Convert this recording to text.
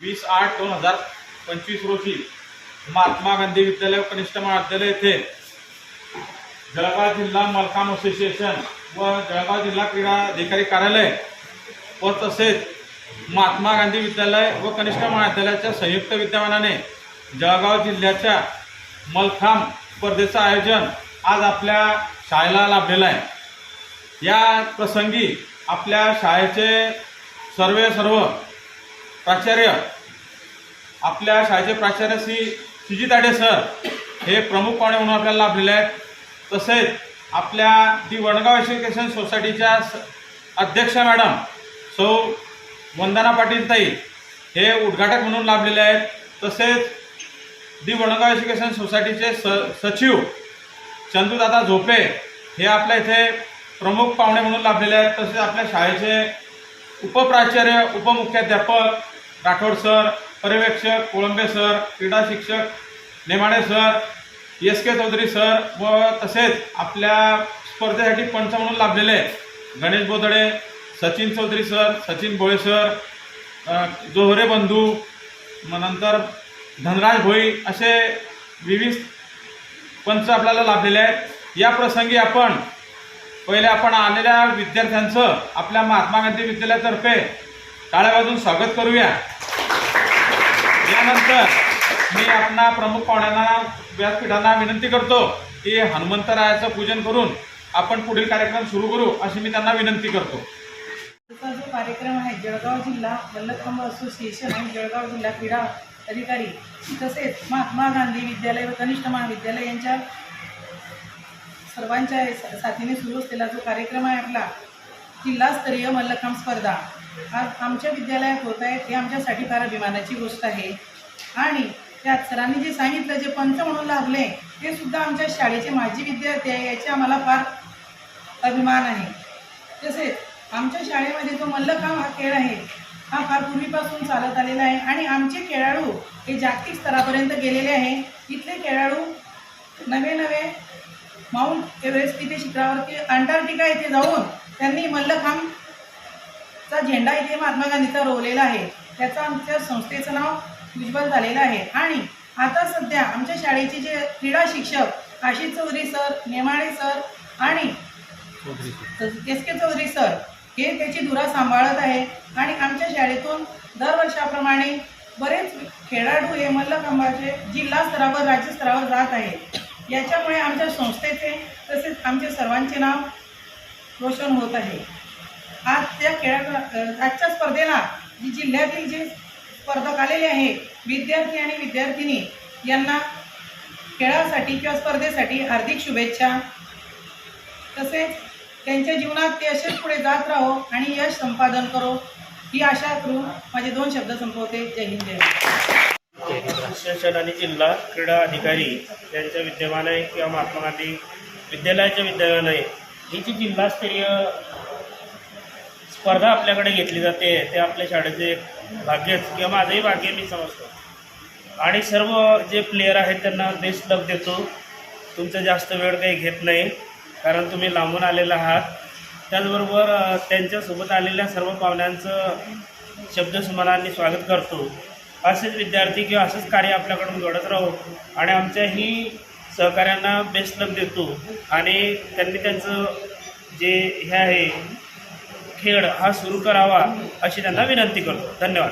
वीस आठ दोन हजार पंचवीस रोजी महात्मा गांधी विद्यालय कनिष्ठ महाविद्यालय येथे जळगाव जिल्हा मलकाम असोसिएशन व जळगाव जिल्हा क्रीडा अधिकारी कार्यालय व तसेच महात्मा गांधी विद्यालय व कनिष्ठ महाविद्यालयाच्या संयुक्त विद्यमानाने जळगाव जिल्ह्याच्या मलखांब स्पर्धेचं आयोजन आज आपल्या शाळेला लाभलेलं आहे. या प्रसंगी आपल्या शाळेचे सर्वे सर्व प्राचार्य आपल्या शाळेचे प्राचार्य श्री सुजित आडे सर हे प्रमुख पाहुणे म्हणून आपल्याला लाभलेले आहेत. तसेच आपल्या दी वणगाव एज्युकेशन सोसायटीच्या स- अध्यक्षा मॅडम सौ वंदना पाटील ताई हे उद्घाटक म्हणून लाभलेले आहेत. तसेच दी वणगाव एज्युकेशन सोसायटीचे स सचिव चंदूदादा झोपे हे आपल्या इथे प्रमुख पाहुणे म्हणून लाभलेले आहेत. तसेच आपल्या शाळेचे उपप्राचार्य उपमुख्याध्यापक राठोड सर पर्यवेक्षक कोळंबे सर क्रीडा शिक्षक Nemade sir S K Chaudhari sir व तसेच आपल्या स्पर्धेसाठी पंच म्हणून लाभलेले गणेश बोदडे सचिन चौधरी सर सचिन भोळे सर जोहरे बंधू मग नंतर धनराज भोई असे विविध पंच आपल्याला लाभलेले आहेत. या प्रसंगी आपण पहिले आपण आलेल्या विद्यार्थ्यांचं आपल्या महात्मा गांधी विद्यालयातर्फे टाळ्या वाजून स्वागत करूया. यानंतर मी आपणा प्रमुख पाहुण्यांना व्यासपीठांना विनंती करतो की हनुमंतरायाचं पूजन करून आपण पुढील कार्यक्रम सुरू करू अशी मी त्यांना विनंती करतो. आजचा जो कार्यक्रम आहे जळगाव जिल्हा मल्लखंब असोसिएशन आणि जळगाव जिल्हा क्रीडा अधिकारी तसेच महात्मा गांधी विद्यालय व कनिष्ठ महाविद्यालय यांच्या सर्वांच्या साथीने सुरू असलेला जो कार्यक्रम आहे आपला जिल्हास्तरीय मल्लखांब स्पर्धा. आमच्या विद्यालयात होत आहे हे आमच्यासाठी फार अभिमानाची गोष्ट आहे. आणि त्यात सरांनी जे सांगितलं जे पंच म्हणून लाभले ते सुद्धा आमच्या शाळेचे माजी विद्यार्थी आहे याचे आम्हाला फार अभिमान आहे. तसेच आमच्या शाळेमध्ये जो मल्लखांब हा खेळ आहे हा फार पूर्वीपासून चालत आलेला आहे. आणि आमचे खेळाडू हे जागतिक स्तरापर्यंत गेलेले आहे. इथले खेळाडू नवे नवे माउंट एव्हरेस्ट इथे शिखरावरती अंटार्क्टिका येथे जाऊन त्यांनी मल्लखांब मल्लखांबचा झेंडा इथे महात्मा गांधीचा रोवलेला आहे. त्याचं आमच्या संस्थेचं नाव उज्ज्वल झालेलं आहे. आणि आता सध्या आमच्या शाळेचे जे क्रीडा शिक्षक आशिष चौधरी सर नेमाळे सर आणि एस के चौधरी सर हे त्याची धुरा सांभाळत आहे. आणि आमच्या शाळेतून दरवर्षाप्रमाणे बरेच खेळाडू हे मल्लखांबाचे जिल्हा स्तरावर राज्य स्तरावर जात आहेत याच्यामुळे आमच्या संस्थेचे तसेच आमचे सर्वांचे नाव रोशन होत आहे. आज त्या खेळा आजच्या स्पर्धेला जी जिल्ह्यातील जे स्पर्धक आलेले आहे विद्यार्थी आणि विद्यार्थिनी यांना खेळासाठी किंवा स्पर्धेसाठी हार्दिक शुभेच्छा. तसेच त्यांच्या जीवनात ते असेच पुढे जात राहो आणि यश संपादन करो. ही आशा करून माझे दोन शब्द संपवते. जय हिंद जय आणि जिल्हा क्रीडा अधिकारी यांच्या विद्यमाने किंवा महात्मा गांधी विद्यालयाच्या विद्यमाने ही जी जिल्हास्तरीय स्पर्धा आपल्याकडे घेतली जाते ते आपल्या शाळेचे भाग्यच किंवा माझंही भाग्य मी समजतो. आणि सर्व जे प्लेयर आहेत त्यांना बेस्ट लक देतो. तुमचा जास्त वेळ काही घेत नाही कारण तुम्ही लांबून आलेला आहात. त्याचबरोबर त्यांच्यासोबत आलेल्या सर्व पाहुण्यांचं शब्दसुमनांनी स्वागत करतो. असेच विद्यार्थी किंवा असंच कार्य आपल्याकडून घडत राहू आणि आमच्याही सहकाऱ्यांना बेस्ट लक देतो. आणि त्यांनी त्यांचं जे हे आहे खेळ हा सुरू करावा अशी त्यांना विनंती करतो. धन्यवाद.